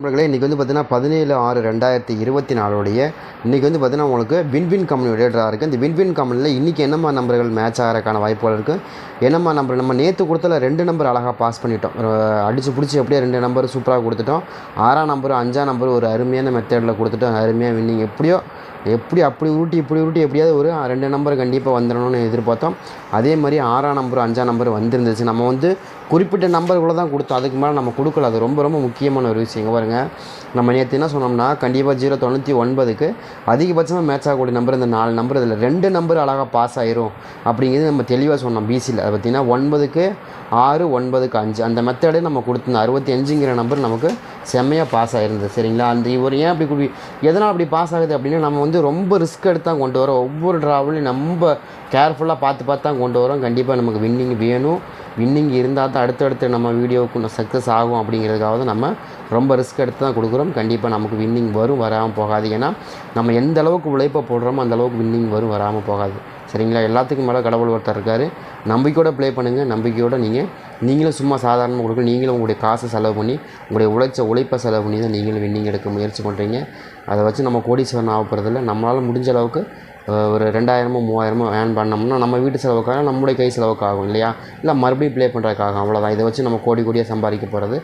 நண்பர்களே இன்றைக்கி வந்து பார்த்தீங்கன்னா பதினேழு ஆறு ரெண்டாயிரத்தி இருபத்தி நாலுடைய இன்றைக்கி வந்து பார்த்தீங்கன்னா உங்களுக்கு வின்வின் கம்பெனி ட்ரா இருக்குது இந்த வின்வின் கம்பெனியில் இன்றைக்கி என்னம்மா நம்பர்கள் மேட்ச் ஆகிறதுக்கான வாய்ப்புகள் இருக்குது என்னம்மா நம்பர் நம்ம நேற்று கொடுத்தல ரெண்டு நம்பர் அழகாக பாஸ் பண்ணிட்டோம். அடித்து பிடிச்சி எப்படியே ரெண்டு நம்பர் சூப்பராக கொடுத்துட்டோம். ஆறாம் நம்பர் அஞ்சாம் நம்பர் ஒரு அருமையான மெத்தடில் கொடுத்துட்டோம். அருமையாக வின்னிங் எப்படியோ எப்படி அப்படி உருட்டி இப்படி உருட்டி எப்படியாவது ஒரு ரெண்டு நம்பர் கண்டிப்பாக வந்துடணும்னு எதிர்பார்த்தோம். அதே மாதிரி ஆறாம் நம்பர் அஞ்சாம் நம்பர் வந்துருந்துச்சு. நம்ம வந்து குறிப்பிட்ட நம்பருக்குள்ளே தான் கொடுத்தோம். அதுக்கு மேலே நம்ம கொடுக்கல. அது ரொம்ப ரொம்ப முக்கியமான ஒரு விஷயம். பாருங்க. நம்ம நேற்று என்ன சொன்னோம்னா கண்டிப்பாக ஜீரோ தொண்ணூற்றி ஒன்பதுக்கு அதிகபட்சமாக மேட்ச் ஆகக்கூடிய நம்பர் இந்த நாலு நம்பர் இதில். ரெண்டு நம்பர் அழகாக பாஸ் ஆயிரும். அப்படிங்கிறது நம்ம தெளிவாக சொன்னோம் பிசியில் அதை பார்த்திங்கன்னா ஒன்பதுக்கு ஆறு ஒன்பதுக்கு அஞ்சு. அந்த மெத்தடே நம்ம கொடுத்துருந்தோம். அறுபத்தி அஞ்சுங்கிற நம்பர் நமக்கு செம்மையாக பாஸ் ஆகிருந்தது சரிங்களா? அந்த இவர் ஏன் அப்படி எதனால் அப்படி பாஸ் ஆகுது அப்படின்னா நம்ம வந்து ரொம்ப ரிஸ்க் எடுத்து தான் கொண்டு வரோம். ஒவ்வொரு ட்ராவலையும் நம்ம கேர்ஃபுல்லாக பார்த்து பார்த்து தான் கொண்டு வரோம். கண்டிப்பாக நமக்கு வின்னிங் வேணும். வின்னிங் இருந்தால் தான் அடுத்தடுத்து நம்ம வீடியோவுக்கு சக்ஸஸ் ஆகும் அப்படிங்கிறதுக்காக தான் நம்ம ரொம்ப ரிஸ்க் எடுத்து தான் கொடுக்குறோம். கண்டிப்பாக நமக்கு வின்னிங் வரும் வராமல் போகாது. ஏன்னா நம்ம எந்த அளவுக்கு உழைப்பை போடுறோமோ அந்த அளவுக்கு வின்னிங் வரும் வராமல் போகாது. சரிங்களா? எல்லாத்துக்கும் மேலே கடவுள் ஒருத்தர் இருக்கார். நம்பிக்கையோட ப்ளே பண்ணுங்கள் நம்பிக்கையோட நீங்கள் நீங்களும் சும்மா சாதாரணமாக கொடுக்க நீங்களும் உங்களுடைய காசை செலவு பண்ணி உங்களுடைய உழைச்ச உழைப்பை செலவு பண்ணி தான் நீங்களும் வின்னிங் எடுக்க முயற்சி பண்ணுறீங்க அதை வச்சு நம்ம கோடீஸ்வரன் ஆகப்படுறதில்ல நம்மளால் முடிஞ்ச அளவுக்கு ஒரு ரெண்டாயிரமோ மூவாயிரமோ ஏர்ன் பண்ணோம்னா நம்ம வீட்டு செலவுக்காக நம்மளுடைய கை செலவுக்கு ஆகும் இல்லையா? இல்லை மறுபடியும் ப்ளே பண்ணுறதுக்காக அவ்வளோதான் இதை வச்சு நம்ம கோடி கோடியாக சம்பாதிக்க போகிறது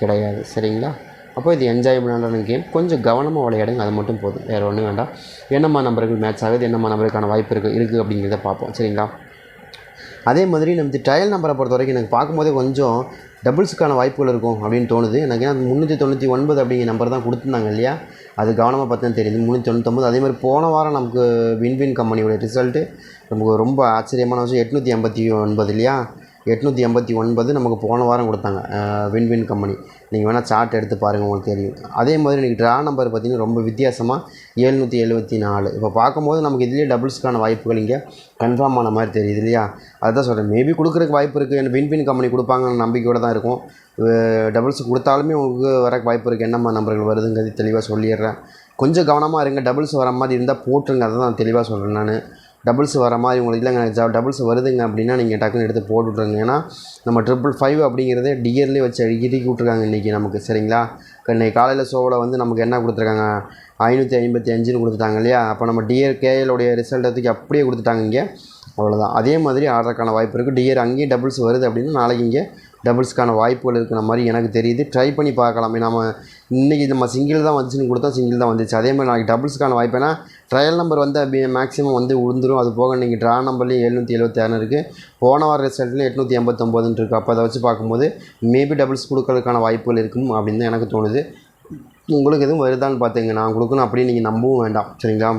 கிடையாது. சரிங்களா? அப்போ இது என்ஜாயபிளான கேம் கொஞ்சம் கவனமாக விளையாடுங்க அது மட்டும் போதும். வேறு ஒன்றும் வேண்டாம். என்னம்மா நம்பர்கள் மேட்ச் ஆகுது? என்னம்மா நம்பருக்கான வாய்ப்பு இருக்குது இருக்குது அப்படிங்கிறத பார்ப்போம். சரிங்களா? அதே மாதிரி நம்ம ட்ரையல் நம்பரை பொறுத்த வரைக்கும் எனக்கு பார்க்கும்போதே கொஞ்சம் டபுள்ஸுக்கான வாய்ப்புகள் இருக்கும் அப்படின்னு தோணுது. எனக்கு ஏன்னா முந்நூற்றி தொண்ணூற்றி ஒன்பது அப்படிங்கிற நம்பர் தான் கொடுத்துருந்தாங்க இல்லையா? அது கவனமாக பார்த்தா தெரியுது. முந்நூற்றி தொண்ணூத்தொம்பது அதே மாதிரி போன வாரம் நமக்கு வின்வின் கம்பெனியோட ரிசல்ட்டு நமக்கு ரொம்ப ஆச்சரியமான விஷயம். எட்நூற்றி எண்பத்தி ஒன்பது இல்லையா? எட்நூற்றி எண்பத்தி ஒன்பது நமக்கு போன வாரம் கொடுத்தாங்க வின்வின் கம்பெனி நீங்கள் வேணால் சார்ட் எடுத்து பாருங்கள் உங்களுக்கு தெரியும். அதே மாதிரி இன்றைக்கி ட்ரா நம்பர் பார்த்திங்கன்னா ரொம்ப வித்தியாசமாக ஏழ்நூற்றி எழுபத்தி நாலு. இப்போ பார்க்கும்போது நமக்கு இதுலேயே டபுள்ஸ்க்கான வாய்ப்புகள் இங்கே கன்ஃபார்ம் ஆன மாதிரி தெரியுது இல்லையா? அதுதான் சொல்கிறேன் மேபி கொடுக்குறதுக்கு வாய்ப்பு இருக்குது எனக்கு வின்வின் கம்பெனி கொடுப்பாங்கன்னு நம்பிக்கையோடு தான் இருக்கும். டபுள்ஸ் கொடுத்தாலுமே உங்களுக்கு வர வாய்ப்பு இருக்குது என்னம்மா நம்பர்கள் வருதுங்கிறது தெளிவாக சொல்லிடுறேன். கொஞ்சம் கவனமாக இருங்க டபுள்ஸ் வர மாதிரி இருந்தால் போட்டுருங்க அதை தான் தெளிவாக சொல்கிறேன் நான். டபுள்ஸ் வர மாதிரி உங்களுக்கு இல்லைங்க. டபுள்ஸ் வருதுங்க அப்படின்னா நீங்கள் டக்குன்னு எடுத்து போட்டு விட்ருங்க ஏன்னா நம்ம ட்ரிபிள் ஃபைவ் அப்படிங்கிறதே டியர்லேயே வச்சு இறுக்கி விட்ருக்காங்க இன்றைக்கி நமக்கு சரிங்களா? இன்னைக்கு காலையில் ஷோவில் வந்து நமக்கு என்ன கொடுத்துருக்காங்க? ஐநூற்றி ஐம்பத்தி அஞ்சுன்னு கொடுத்துட்டாங்க இல்லையா? அப்போ நம்ம டிஆர் கேஎலுடைய ரிசல்ட் தூக்கி அப்படியே கொடுத்துட்டாங்க இங்கே. அவ்வளோதான் அதே மாதிரி ஆடுறதுக்கான வாய்ப்பு இருக்குது டியர் அங்கேயும் டபுள்ஸ் வருது அப்படின்னா நாளைக்கு இங்கே டபுள்ஸ்க்கான வாய்ப்புகள் இருக்கிற மாதிரி எனக்கு தெரியுது. ட்ரை பண்ணி பார்க்கலாமே. நம்ம இன்றைக்கி நம்ம சிங்கிள் தான் வந்துச்சுன்னு கொடுத்தா சிங்கிள் தான் வந்துச்சு. அதே மாதிரி நாளைக்கு டபுள்ஸ்க்கான வாய்ப்பு ஏன்னா ட்ரையல் நம்பர் வந்து மேக்ஸிமம் வந்து விழுந்துரும் அது போக நீங்கள் ட்ரா நம்பர்லேயும் எழுநூற்றி எழுபத்தி ஆறு இருக்குது போன வார ரிசல்ட்லேயும் எட்நூற்றி எண்பத்தொம்போதுன்னு இருக்குது அப்போ அதை வச்சு பார்க்கும்போது மேபி டபுள்ஸ் கொடுக்கறதுக்கான வாய்ப்புகள் இருக்கும் அப்படின்னு தான் எனக்கு தோணுது. உங்களுக்கு எதுவும் வருதான்னு பார்த்துங்க நான் கொடுக்கணும் அப்படின்னு நீங்கள் நம்பவும் வேண்டாம். சரிங்களா?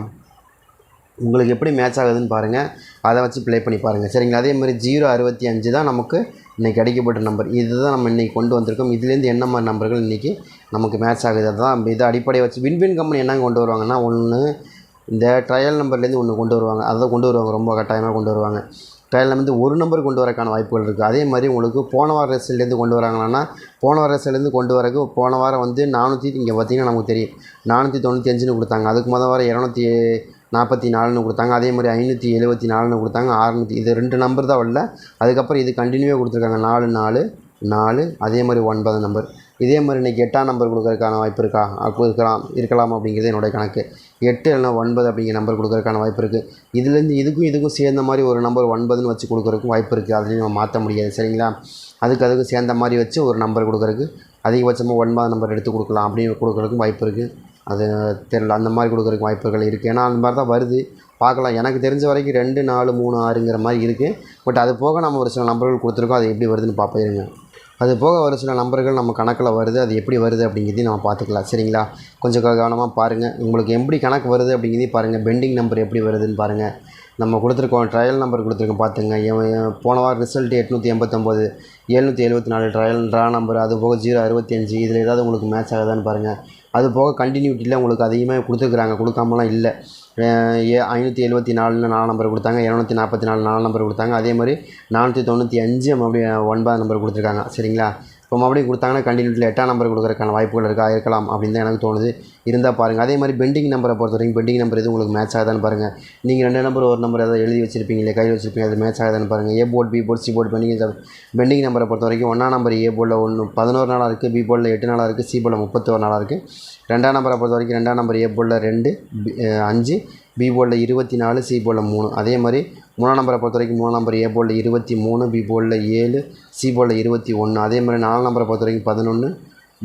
உங்களுக்கு எப்படி மேட்ச் ஆகுதுன்னு பாருங்கள் அதை வச்சு ப்ளே பண்ணி பாருங்கள் சரிங்களா? அதே மாதிரி ஜீரோ அறுபத்தி அஞ்சு தான் நமக்கு இன்றைக்கி கிடைக்கப்பட்ட நம்பர் இதுதான் நம்ம இன்றைக்கி கொண்டு வந்திருக்கோம். இதுலேருந்து என்ன மாதிரி நம்பர்கள் இன்றைக்கி நமக்கு மேட்ச் ஆகுது? அதுதான் இதை அடிப்படையை வச்சு வின்வின் கம்பெனி என்ன கொண்டு வருவாங்கன்னா ஒன்று இந்த ட்ரையல் நம்பர்லேருந்து ஒன்று கொண்டு வருவாங்க. அதை கொண்டு வருவாங்க. ரொம்ப கட்டாயமாக கொண்டு வருவாங்க. ட்ரையல் வந்து ஒரு நம்பர் கொண்டு வரக்கான வாய்ப்புகள் இருக்குது அதே மாதிரி உங்களுக்கு போன வார ரசிலேருந்து கொண்டு வராங்கன்னா போன வார ரசிலேருந்து கொண்டு வரக்கு போன வாரம் வந்து நானூற்றி இங்கே பார்த்தீங்கன்னா நமக்கு தெரியும். நானூற்றி தொண்ணூற்றி அஞ்சுன்னு கொடுத்தாங்க. அதுக்கு மொதல் வாரம் இரநூத்தி நாற்பத்தி நாலுன்னு கொடுத்தாங்க. அதே மாதிரி ஐநூற்றி எழுபத்தி நாலுன்னு கொடுத்தாங்க. அறநூற்றி இது ரெண்டு நம்பர் தான் வரல. அதுக்கப்புறம் இது கண்டினியூவாக கொடுத்துருக்காங்க. நாலு நாலு நாலு அதே மாதிரி ஒன்பது நம்பர் இதே மாதிரி இன்றைக்கி எட்டாம் நம்பர் கொடுக்கறதுக்கான வாய்ப்பு இருக்கா? கொடுக்கலாம் இருக்கலாம் அப்படிங்கிறது என்னுடைய கணக்கு. எட்டு இல்லைனா ஒன்பது அப்படிங்கிற நம்பர் கொடுக்கறதுக்கான வாய்ப்பு இருக்குது இதுலேருந்து இதுக்கும் இதுக்கும் சேர்ந்த மாதிரி ஒரு நம்பர் ஒன்பதுன்னு வச்சு கொடுக்குறதுக்கும் வாய்ப்பு இருக்குது அதுலேயும் நம்ம மாற்ற முடியாது. சரிங்களா? அதுக்கு அதுக்கும் சேர்ந்த மாதிரி வச்சு ஒரு நம்பர் கொடுக்குறதுக்கு அதிகபட்சமாக ஒன்பது நம்பர் எடுத்து கொடுக்கலாம். அப்படின்னு கொடுக்குறதுக்கும் வாய்ப்பு இருக்குது அது தெரியல அந்த மாதிரி கொடுக்குறக்கு வாய்ப்புகள் இருக்குது ஏன்னா அந்த மாதிரி தான் வருது. பார்க்கலாம். எனக்கு தெரிஞ்ச வரைக்கும் ரெண்டு நாலு மூணு ஆறுங்கிற மாதிரி இருக்குது பட் அது போக நம்ம ஒரு சில நம்பர்கள் கொடுத்துருக்கோம். அது எப்படி வருதுன்னு பார்ப்போம் அது போக ஒரு சில நம்பர்கள் நம்ம கணக்கில் வருது. அது எப்படி வருது அப்படிங்கிறதையும் நம்ம பார்த்துக்கலாம். சரிங்களா? கொஞ்சம் கவனமாக பாருங்கள் உங்களுக்கு எப்படி கணக்கு வருது அப்படிங்கிறதையும் பாருங்கள் பெண்டிங் நம்பர் எப்படி வருதுன்னு பாருங்கள் நம்ம கொடுத்துருக்கோம். ட்ரையல் நம்பர் கொடுத்துருக்கோம். பார்த்துங்க. எவன் போன வாரம் ரிசல்ட் எட்நூற்றி எண்பத்தொம்போது எழுநூற்றி எழுபத்தி நாலு ட்ரையல் ட்ரா நம்பர். அது போக ஜீரோ அறுபத்தி அஞ்சு. இதில் ஏதாவது உங்களுக்கு மேட்ச் ஆகுதான்னு பாருங்கள் அது போக கண்டினியூட்டியில் உங்களுக்கு அதிகமாக கொடுத்துருக்குறாங்க. கொடுக்காமலாம் இல்லை. ஏ ஐநூற்றி எழுபத்தி நாலுன்னு நாலு நம்பர் கொடுத்தாங்க. இரநூத்தி நாற்பத்தி நாலு நாலு நம்பர் கொடுத்தாங்க. அதே மாதிரி நானூற்றி தொண்ணூற்றி அஞ்சு மறுபடியும் ஒன்பது நம்பர் கொடுத்துருக்காங்க. சரிங்களா? இப்போ மறுபடியும் கொடுத்தாங்கன்னா கண்டினியூட்டில் எட்டாம் நம்பர் கொடுக்குறக்கான வாய்ப்புகள் இருக்கா? இருக்கலாம் அப்படின்னு தான் எனக்கு தோணுது. இருந்தால் பாருங்கள் அதே மாதிரி பெண்டிங் நம்பரை பொறுத்த வரைக்கும் பெண்டிங் நம்பர் எதுவும் உங்களுக்கு மேட்ச் ஆகுதான்னு பாருங்கள் நீங்கள் ரெண்டு நம்பர் ஒரு நம்பர் ஏதாவது எழுதி வச்சிருப்பீங்க இல்லை கையில் வச்சிருப்பீங்க அது மேட்ச் ஆகுதான்னு பாருங்கள் A board B board C board pending pending நம்பரை பொறுத்த வரைக்கும் ஒன்றாம் நம்பர் ஏ போர்டில் ஒன்று பதினோரு நாளாக இருக்குது பி போர்டில் எட்டு நாளாக இருக்குது சி போர்டில் முப்பத்தோரு நாளாக இருக்குது ரெண்டாம் நம்பரை பொறுத்த வரைக்கும் ரெண்டாம் நம்பர் ஏ போர்டில் ரெண்டு பி- அஞ்சு பி போர்டில் இருபத்தி நாலு சி போர்டில் மூணு. அதே மாதிரி மூணாம் நம்பரை பொறுத்த வரைக்கும் மூணாம் நம்பர் ஏ போலில் இருபத்தி மூணு பி போலில் ஏழு சி போலில் இருபத்தி ஒன்று அதே மாதிரி நாலாம் நம்பரை பொறுத்த வரைக்கும் பதினொன்று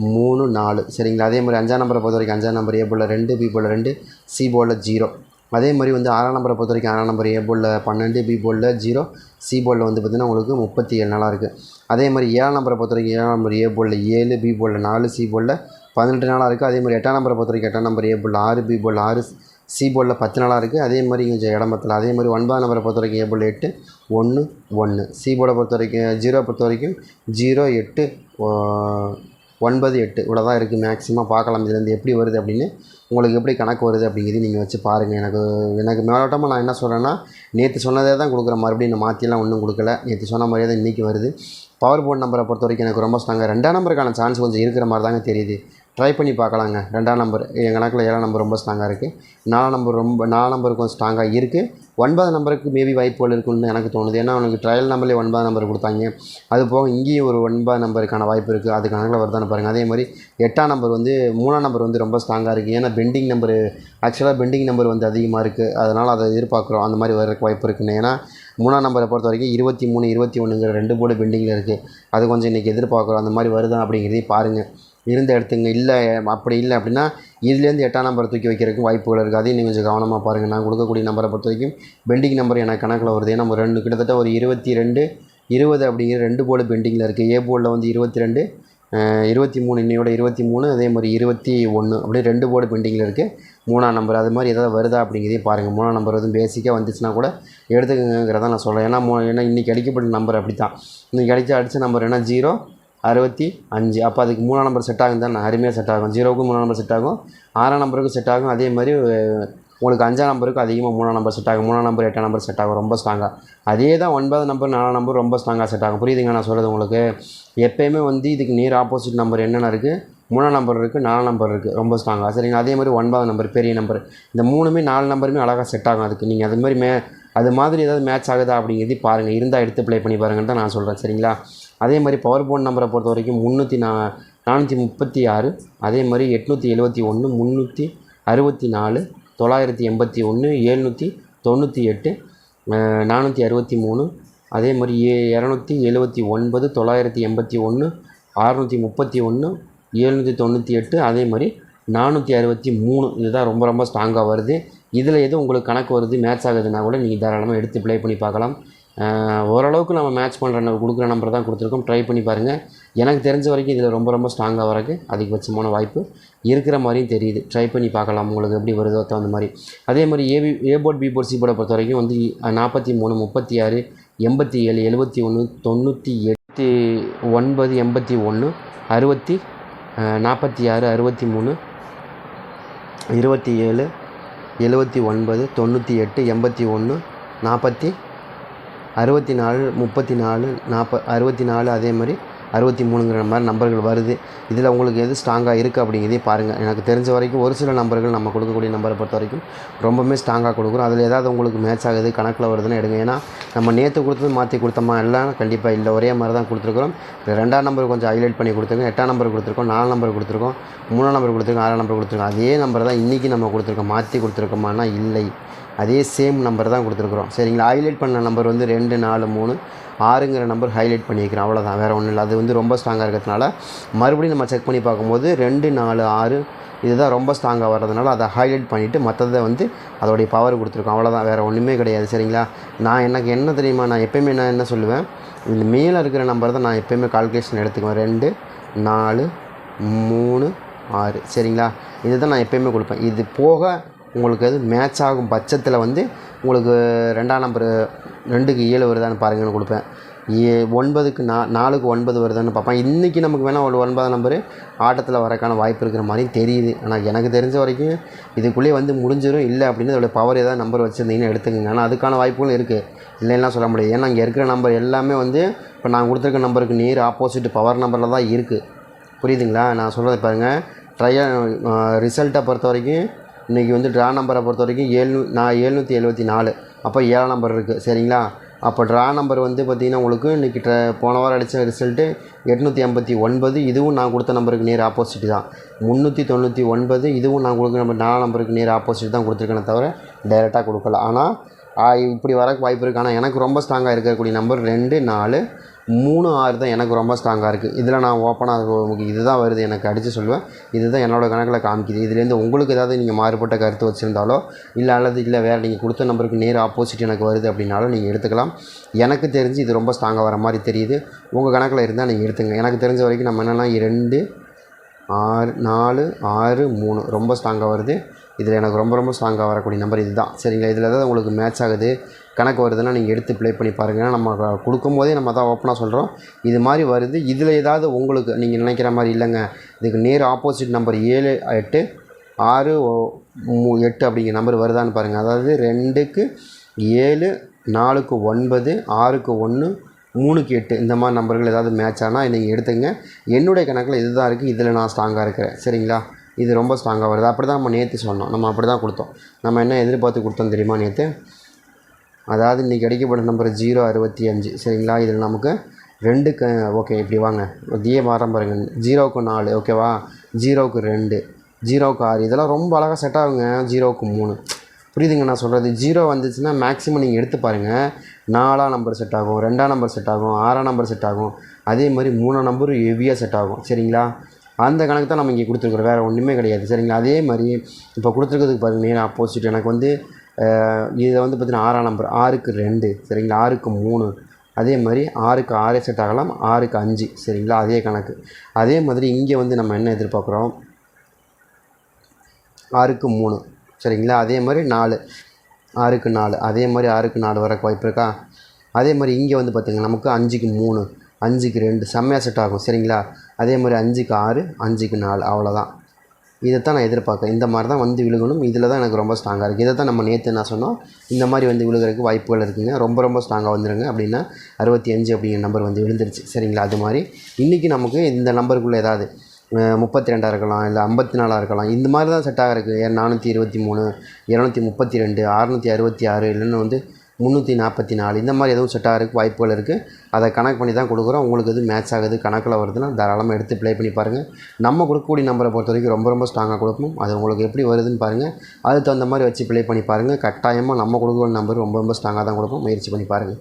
மூணு நாலு சரிங்களா அதே மாதிரி அஞ்சாம் நம்பரை பொறுத்த வரைக்கும் அஞ்சாம் நம்பர் ஏ போலில் ரெண்டு பி போலில் ரெண்டு சி போலில் ஜீரோ அதே மாதிரி வந்து ஆறாம் நம்பரை பொறுத்த வரைக்கும் ஆறாம் நம்பர் ஏ போலில் பன்னெண்டு பி போலில் ஜீரோ சி போலில் வந்து பார்த்திங்கன்னா உங்களுக்கு முப்பத்தி ஏழு நாளாக இருக்குது அதே மாதிரி ஏழாம் நம்பரை பொறுத்த வரைக்கும் ஏழாம் நம்பர் ஏ போலில் ஏழு பி போலில் நாலு சி போலில் பதினெட்டு நாளாக இருக்குது அதே மாதிரி எட்டாம் நம்பரை பொறுத்த வரைக்கும் எட்டாம் நம்பர் ஏ போலில் ஆறு பி போலில் ஆறு சி போர்டில் பத்து நாளாக இருக்குது அதே மாதிரி கொஞ்சம் இடம் அதே மாதிரி ஒன்பதாம் நம்பரை பொறுத்த வரைக்கும் ஏ போர்டில் எட்டு ஒன்று ஒன்று சி போர்டை பொறுத்த வரைக்கும் ஜீரோ பொறுத்த வரைக்கும் ஜீரோ எட்டு ஒன்பது எட்டு. இவ்வளோ தான் இருக்குது மேக்ஸிமம் பார்க்கலாம் இதுலேருந்து எப்படி வருது அப்படின்னு உங்களுக்கு எப்படி கணக்கு வருது அப்படிங்கிறது நீங்கள் வச்சு பாருங்கள் எனக்கு எனக்கு மேலோட்டமாக நான் என்ன சொல்கிறேன்னா நேற்று சொன்னதே தான் கொடுக்குற மறுபடியும் நான் மாற்றிலாம் ஒன்றும் கொடுக்கல. நேற்று சொன்ன மாதிரியே தான் இன்றைக்கி வருது. பவர் போர்ட் நம்பரை பொறுத்த வரைக்கும் எனக்கு ரொம்ப ஸ்ட்ராங்காக ரெண்டாம் நம்பருக்கான சான்ஸ் கொஞ்சம் இருக்கிற மாதிரி தாங்க தெரியுது. ட்ரை பண்ணி பார்க்கலாங்க. ரெண்டாம் நம்பர் என் கணக்கில் ஏழாம் நம்பர் ரொம்ப ஸ்ட்ராங்காக இருக்குது நாலாம் நம்பர் ரொம்ப நாலாம் நம்பர் கொஞ்சம் ஸ்ட்ராங்காக இருக்குது ஒன்பது நம்பருக்கு மேபி வாய்ப்புகள் இருக்குன்னு எனக்கு தோணுது. ஏன்னா அவனுக்கு ட்ரையல் நம்பர்லேயே ஒன்பது நம்பர் கொடுத்தாங்க. அது போக இங்கேயும் ஒரு ஒன்பது நம்பருக்கான வாய்ப்பு இருக்குது அது கணக்கில் வருதான்னு பாருங்கள் அதே மாதிரி எட்டாம் நம்பர் வந்து மூணாம் நம்பர் வந்து ரொம்ப ஸ்ட்ராங்காக இருக்குது ஏன்னா பெண்டிங் நம்பர் ஆக்சுவலாக பெண்டிங் நம்பர் வந்து அதிகமாக இருக்குது அதனால் அதை எதிர்பார்க்குறோம். அந்த மாதிரி வரக்கு வாய்ப்பு இருக்குன்னு. ஏன்னா மூணாம் நம்பரை பொறுத்த வரைக்கும் இருபத்தி மூணு இருபத்தி ஒன்றுங்கிற ரெண்டு போர்டு பெண்டிங்கில் இருக்குது அது கொஞ்சம் இன்றைக்கி எதிர்பார்க்குறோம். அந்த மாதிரி வருதா அப்படிங்கிறதையும் பாருங்கள் இருந்த இடத்துங்க இல்லை அப்படி இல்லை அப்படின்னா இதுலேருந்து எட்டாம் நம்பர் தூக்கி வைக்கிறதுக்கு வாய்ப்புகள் இருக்குது. அதையும் நீங்கள் கொஞ்சம் கவனமாக பாருங்கள் நான் கொடுக்கக்கூடிய நம்பரை பொறுத்த வரைக்கும் பெண்டிங் நம்பர் எனக்கு கணக்கில் வருது. ஏன்னா நம்ம ரெண்டு கிட்டத்தட்ட ஒரு இருபத்தி ரெண்டு இருபது அப்படிங்கிற ரெண்டு போர்டு பெண்டிங்கில் இருக்குது ஏ போர்டில் வந்து இருபத்தி ரெண்டு இருபத்தி மூணு இன்னையோட இருபத்தி மூணு அதே மாதிரி இருபத்தி ஒன்று அப்படியே ரெண்டு போர்டு பெண்டிங்கில் இருக்குது மூணாம் நம்பர் அது மாதிரி எதாவது வருதா அப்படிங்கிறதையும் பாருங்கள் மூணாம் நம்பர் எதுவும் பேசிக்காக வந்துச்சுன்னா கூட எடுத்துக்கங்கிறத நான் சொல்கிறேன் ஏன்னா மூ ஏன்னா இன்றைக்கி அடிக்கப்பட்ட நம்பர் அப்படி தான் இன்றைக்கி அடித்த அடித்த நம்பர் என்ன? ஜீரோ அறுபத்தி அஞ்சு. அப்போ அதுக்கு மூணாம் நம்பர் செட் ஆகும் தான்? அருமையாக செட் ஆகும். ஜீரோவுக்கும் மூணாம் நம்பர் செட் ஆகும். ஆறாம் நம்பருக்கும் செட் ஆகும். அதே மாதிரி உங்களுக்கு அஞ்சாம் நம்பருக்கு அதிகமாக மூணாம் நம்பர் செட் ஆகும். மூணாம் நம்பர் எட்டாம் நம்பர் செட் ஆகும். ரொம்ப ஸ்ட்ராங்காக அதே தான் ஒன்பதாம் நம்பர் நாலாம் நம்பர் ரொம்ப ஸ்ட்ராங்காக செட் ஆகும். புரியுதுங்க நான் சொல்கிறது உங்களுக்கு? எப்போயுமே வந்து இதுக்கு நேர் ஆப்போசிட் நம்பர் என்னென்ன இருக்குது மூணாம் நம்பர் இருக்குது நாலாம் நம்பர் இருக்குது ரொம்ப ஸ்ட்ராங்காக சரிங்க? அதே மாதிரி ஒன்பதாம் நம்பர் பெரிய நம்பர் இந்த மூணுமே நாலு நம்பருமே அழகாக செட் ஆகும் அதுக்கு. நீங்கள் அது மாதிரி மே அது மாதிரி ஏதாவது மேட்ச் ஆகுதா அப்படிங்கிறது பாருங்கள் இருந்தால் எடுத்து ப்ளே பண்ணி பாருங்கன்னு தான் நான் சொல்கிறேன் சரிங்களா? அதே மாதிரி பவர் போன் நம்பரை பொறுத்த வரைக்கும் முந்நூற்றி நா நானூற்றி முப்பத்தி ஆறு அதே மாதிரி எட்நூற்றி எழுபத்தி ஒன்று முந்நூற்றி அறுபத்தி நாலு தொள்ளாயிரத்தி எண்பத்தி ஒன்று ஏழ்நூற்றி தொண்ணூற்றி எட்டு நானூற்றி அறுபத்தி மூணு அதே மாதிரி ஏ இரநூத்தி எழுபத்தி ஒன்பது தொள்ளாயிரத்தி எண்பத்தி ஒன்று அறுநூற்றி முப்பத்தி ஒன்று ஏழ்நூற்றி தொண்ணூற்றி எட்டு அதே மாதிரி நானூற்றி அறுபத்தி மூணு. இதுதான் ரொம்ப ரொம்ப ஸ்ட்ராங்காக வருது. இதில் எதுவும் உங்களுக்கு கணக்கு வருது மேட்ச் ஆகுதுன்னா கூட நீங்கள் தாராளமாக எடுத்து ப்ளே பண்ணி பார்க்கலாம். ஓரளவுக்கு நம்ம மேட்ச் பண்ணுற கொடுக்குற நம்பர் தான் கொடுத்துருக்கோம். ட்ரை பண்ணி பாருங்கள் எனக்கு தெரிஞ்ச வரைக்கும் இதில் ரொம்ப ரொம்ப ஸ்ட்ராங்காக வரக்கு அதிகபட்சமான வாய்ப்பு இருக்கிற மாதிரியும் தெரியுது. ட்ரை பண்ணி பார்க்கலாம். உங்களுக்கு எப்படி வருதோ தகுந்த மாதிரி. அதே மாதிரி A B A board B board C போர்டை பொறுத்த வரைக்கும் வந்து நாற்பத்தி மூணு முப்பத்தி ஆறு எண்பத்தி ஏழு எழுபத்தி ஒன்று தொண்ணூற்றி எட்டு ஒன்பது எண்பத்தி ஒன்று அறுபத்தி நாற்பத்தி ஆறு அறுபத்தி மூணு இருபத்தி ஏழு எழுபத்தி ஒன்பது தொண்ணூற்றி எட்டு எண்பத்தி ஒன்று நாற்பத்தி அறுபத்தி நாலு முப்பத்தி நாலு நாற்ப அறுபத்தி நாலு அதே மாதிரி அறுபத்தி மூணுங்கிற மாதிரி நம்பர்கள் வருது. இதில் உங்களுக்கு எது ஸ்ட்ராங்காக இருக்குது அப்படிங்கிறதே பாருங்கள் எனக்கு தெரிஞ்ச வரைக்கும் ஒரு சில நம்பர்கள் நம்ம கொடுக்கக்கூடிய நம்பரை பொறுத்த வரைக்கும் ரொம்பவுமே ஸ்ட்ராங்காக கொடுக்குறோம். அதில் ஏதாவது உங்களுக்கு மேட்ச் ஆகுது கணக்கில் வருதுன்னு எடுங்க. ஏன்னா நம்ம நேற்று கொடுத்தது மாற்றி கொடுத்தோமா எல்லாம் கண்டிப்பாக இல்லை. ஒரே மாதிரி தான் கொடுத்துருக்குறோம். ரெண்டாம் நம்பர் கொஞ்சம் ஹைலைட் பண்ணி கொடுத்துருக்கோம் எட்டாம் நம்பர் கொடுத்துருக்கோம். நாலு நம்பர் கொடுத்துருக்கோம். மூணாம் நம்பர் கொடுத்துருக்கோம். ஆறாம் நம்பர் கொடுத்துருக்கோம். அதே நம்பர் தான் இன்றைக்கி நம்ம கொடுத்துருக்கோம். மாற்றி கொடுத்துருக்கோமானா இல்லை. அதே சேம் நம்பர் தான் கொடுத்துருக்குறோம். சரிங்களா ஹைலைட் பண்ண நம்பர் வந்து ரெண்டு நாலு மூணு ஆறுங்கிற நம்பர் ஹைலைட் பண்ணியிருக்கிறோம் அவ்வளோதான் வேறு ஒன்றும் இல்லை. அது வந்து ரொம்ப ஸ்ட்ராங்காக இருக்கிறதுனால மறுபடியும் நம்ம செக் பண்ணி பார்க்கும்போது ரெண்டு நாலு ஆறு இதுதான் ரொம்ப ஸ்ட்ராங்காக வர்றதுனால அதை ஹைலைட் பண்ணிவிட்டு மற்றதை வந்து அதோடைய பவர் கொடுத்துருக்கோம். அவ்வளோதான் வேறு ஒன்றுமே கிடையாது. சரிங்களா? நான் எனக்கு என்ன தெரியுமா? நான் எப்போயுமே நான் என்ன சொல்லுவேன்? இந்த மேலே இருக்கிற நம்பர் தான் நான் எப்போயுமே கால்குலேஷன் எடுத்துக்குவேன். ரெண்டு நாலு மூணு ஆறு. சரிங்களா? இதுதான் நான் எப்போயுமே கொடுப்பேன். இது போக உங்களுக்கு அது மேட்ச் ஆகும் பட்சத்தில் வந்து உங்களுக்கு ரெண்டாம் நம்பர் ரெண்டுக்கு ஏழு வருதான்னு பாருங்கன்னு கொடுப்பேன். ஏ ஒன்பதுக்கு நா நாலுக்கு ஒன்பது வருதான்னு பார்ப்பேன். இன்றைக்கி நமக்கு வேணால் ஒரு ஒன்பதாம் நம்பரு ஆட்டத்தில் வரக்கான வாய்ப்பு இருக்கிற மாதிரி தெரியுது. ஆனால் எனக்கு தெரிஞ்ச வரைக்கும் இதுக்குள்ளேயே வந்து முடிஞ்சிடும் இல்லை அப்படின்னு அதோடய பவர் ஏதாவது நம்பர் வச்சுருந்தீங்கன்னா எடுத்துக்கங்க. ஆனால் அதுக்கான வாய்ப்புகளும் இருக்குது இல்லைன்னா சொல்ல முடியாது. ஏன்னா இங்கே இருக்கிற நம்பர் எல்லாமே வந்து இப்போ நான் கொடுத்துருக்க நம்பருக்கு நேர் ஆப்போசிட் பவர் நம்பரில் தான் இருக்குது புரியுதுங்களா? நான் சொல்கிறத பாருங்கள் ட்ரையல் ரிசல்ட்டை பொறுத்த வரைக்கும் இன்றைக்கி வந்து ட்ரா நம்பரை பொறுத்த வரைக்கும் ஏழ்நூ நான் ஏழ்நூற்றி எழுபத்தி நாலு. அப்போ ஏழாம் நம்பர் இருக்குது சரிங்களா? அப்போ ட்ரா நம்பர் வந்து பார்த்திங்கன்னா உங்களுக்கு இன்றைக்கி ட்ர போன வாரம் அடித்த ரிசல்ட்டு எட்நூற்றி ஐம்பத்தி ஒன்பது. இதுவும் நான் கொடுத்த நம்பருக்கு நேர் ஆப்போசிட் தான். முந்நூற்றி தொண்ணூற்றி ஒன்பது. இதுவும் நான் கொடுக்குற நம்பர் நாலு நம்பருக்கு நேர் ஆப்போசிட் தான் கொடுத்துருக்கேனே தவிர டைரெக்டாக கொடுக்கல. ஆனால் இப்படி வர வாய்ப்பு இருக்குது ஆனால் எனக்கு ரொம்ப ஸ்ட்ராங்காக இருக்கக்கூடிய நம்பர் ரெண்டு நாலு மூணு ஆறு தான் எனக்கு ரொம்ப ஸ்ட்ராங்காக இருக்குது இதில் நான் ஓப்பனாக இதுதான் வருது. எனக்கு அடித்து சொல்லுவேன். இதுதான் என்னோடய கணக்கில் காமிக்குது. இதுலேருந்து உங்களுக்கு ஏதாவது நீங்கள் மாறுபட்ட கருத்து வச்சுருந்தாலோ இல்லை அல்லது இல்லை வேறு நீங்கள் கொடுத்த நம்பருக்கு நேர் ஆப்போசிட் எனக்கு வருது அப்படின்னாலும் நீங்கள் எடுத்துக்கலாம். எனக்கு தெரிஞ்சு இது ரொம்ப ஸ்ட்ராங்காக வர மாதிரி தெரியுது. உங்கள் கணக்கில் இருந்தால் நீங்கள் எடுத்துங்க. எனக்கு தெரிஞ்ச வரைக்கும் நம்ம என்னென்னா ரெண்டு ஆறு நாலு ஆறு மூணு ரொம்ப ஸ்ட்ராங்காக வருது. இதில் எனக்கு ரொம்ப ரொம்ப ஸ்ட்ராங்காக வரக்கூடிய நம்பர் இதுதான். சரிங்களா? இதில் ஏதாவது உங்களுக்கு மேட்ச் ஆகுது கணக்கு வருதுன்னா நீங்கள் எடுத்து ப்ளே பண்ணி பாருங்கள் நம்ம கொடுக்கும் கொடுக்கும்போதே நம்ம தான் ஓப்பனாக சொல்கிறோம் இது மாதிரி வருது. இதில் ஏதாவது உங்களுக்கு நீங்கள் நினைக்கிற மாதிரி இல்லைங்க. இதுக்கு நேர் ஆப்போசிட் நம்பர் ஏழு எட்டு ஆறு ஓ- மூ- எட்டு அப்படிங்கிற நம்பர் வருதான்னு பாருங்கள் அதாவது ரெண்டுக்கு ஏழு நாலுக்கு ஒன்பது ஆறுக்கு ஒன்று மூணுக்கு எட்டு இந்த மாதிரி நம்பர்கள் ஏதாவது மேட்ச் ஆனால் நீங்கள் எடுத்துங்க என்னுடைய கணக்கில் இதுதான் இருக்குது இதில் நான் ஸ்ட்ராங்காக இருக்கிறேன். சரிங்களா? இது ரொம்ப ஸ்ட்ராங்காக வருது. அப்படி தான் நம்ம நேற்று சொன்னோம். நம்ம அப்படி தான் கொடுத்தோம். நம்ம என்ன எதிர்பார்த்து கொடுத்தோம் தெரியுமா நேற்று அதாவது இன்றைக்கி அடிக்கப்பட்ட நம்பர் ஜீரோ அறுபத்தி அஞ்சு. சரிங்களா? இதில் நமக்கு ரெண்டுக்கு ஓகே இப்படி வாங்க. இதே மாறம் பாருங்க. ஜீரோவுக்கு நாலு ஓகேவா ஜீரோவுக்கு ரெண்டு ஜீரோவுக்கு ஆறு. இதெல்லாம் ரொம்ப அழகாக செட் ஆகுங்க. ஜீரோவுக்கு மூணு. புரியுதுங்க நான் சொல்கிறது ஜீரோ வந்துச்சுன்னா மேக்ஸிமம் நீங்கள் எடுத்து பாருங்கள் நாலாம் நம்பர் செட் ஆகும் ரெண்டாம் நம்பர் செட் ஆகும் ஆறாம் நம்பர் செட் ஆகும். அதே மாதிரி மூணாம் நம்பர் ஹெவியாக செட் ஆகும். சரிங்களா? அந்த கணக்கு தான் நம்ம இங்கே கொடுத்துருக்குறோம். வேறு ஒன்றுமே கிடையாது. சரிங்களா? அதே மாதிரி இப்போ கொடுத்துருக்கிறதுக்கு பாருங்க நேரம் ஆப்போசிட் எனக்கு வந்து இதை வந்து பார்த்தீங்கன்னா ஆறாம் நம்பர் ஆறுக்கு ரெண்டு சரிங்களா? ஆறுக்கு மூணு. அதே மாதிரி ஆறுக்கு ஆறே செட் ஆகலாம் ஆறுக்கு அஞ்சு சரிங்களா? அதே கணக்கு. அதே மாதிரி இங்கே வந்து நம்ம என்ன எதிர்பார்க்குறோம்? ஆறுக்கு மூணு சரிங்களா? அதே மாதிரி நாலு ஆறுக்கு நாலு. அதே மாதிரி ஆறுக்கு நாலு வர வாய்ப்பு இருக்கா? அதே மாதிரி இங்கே வந்து பார்த்திங்கன்னா நமக்கு அஞ்சுக்கு மூணு அஞ்சுக்கு ரெண்டு செம்மையாக செட் ஆகும் சரிங்களா? அதே மாதிரி அஞ்சுக்கு ஆறு அஞ்சுக்கு நாலு அவ்வளோதான் தான் நான் எதிர்பார்க்கேன் இந்த மாதிரி தான் வந்து விழுகணும். இதில் தான் எனக்கு ரொம்ப ஸ்ட்ராங்காக இருக்குது இதை தான் நம்ம நேற்று நான் சொன்னோம்? இந்த மாதிரி வந்து விழுகிறதுக்கு வாய்ப்புகள் இருக்குங்க. ரொம்ப ரொம்ப ஸ்ட்ராங்காக வந்துடுங்க அப்படின்னா அறுபத்தி அஞ்சு அப்படிங்கிற நம்பர் வந்து விழுந்துருச்சு. சரிங்களா? அது மாதிரி இன்றைக்கி நமக்கு இந்த நம்பருக்குள்ளே ஏதாவது முப்பத்தி ரெண்டாக இருக்கலாம் இல்லை ஐம்பத்தி நாலாக இருக்கலாம் இந்த மாதிரி தான் செட் ஆகிருக்கு நானூற்றி இருபத்தி மூணு இரநூத்தி முப்பத்தி ரெண்டு அறநூற்றி அறுபத்தி ஆறு இல்லைன்னு வந்து முந்நூற்றி நாற்பத்தி நாலு. இந்த மாதிரி எதுவும் செட் ஆகிறதுக்கு வாய்ப்புகள் இருக்குது அதை கணக்கு பண்ணி தான் கொடுக்குறோம். உங்களுக்கு எது மேட்ச் ஆகுது கணக்கில் வருதுன்னா தாராளமாக எடுத்து ப்ளே பண்ணி பாருங்கள் நம்ம கொடுக்கக்கூடிய நம்பரை பொறுத்த வரைக்கும் ரொம்ப ரொம்ப ஸ்ட்ராங்காக கொடுப்போம் அது உங்களுக்கு எப்படி வருதுன்னு பாருங்கள் அதுக்கு தகுந்த மாதிரி வச்சு ப்ளே பண்ணி பாருங்கள் கட்டாயமாக நம்ம கொடுக்குற நம்பர் ரொம்ப ரொம்ப ஸ்ட்ராங்காக தான் கொடுப்போம் முயற்சி பண்ணி பாருங்கள்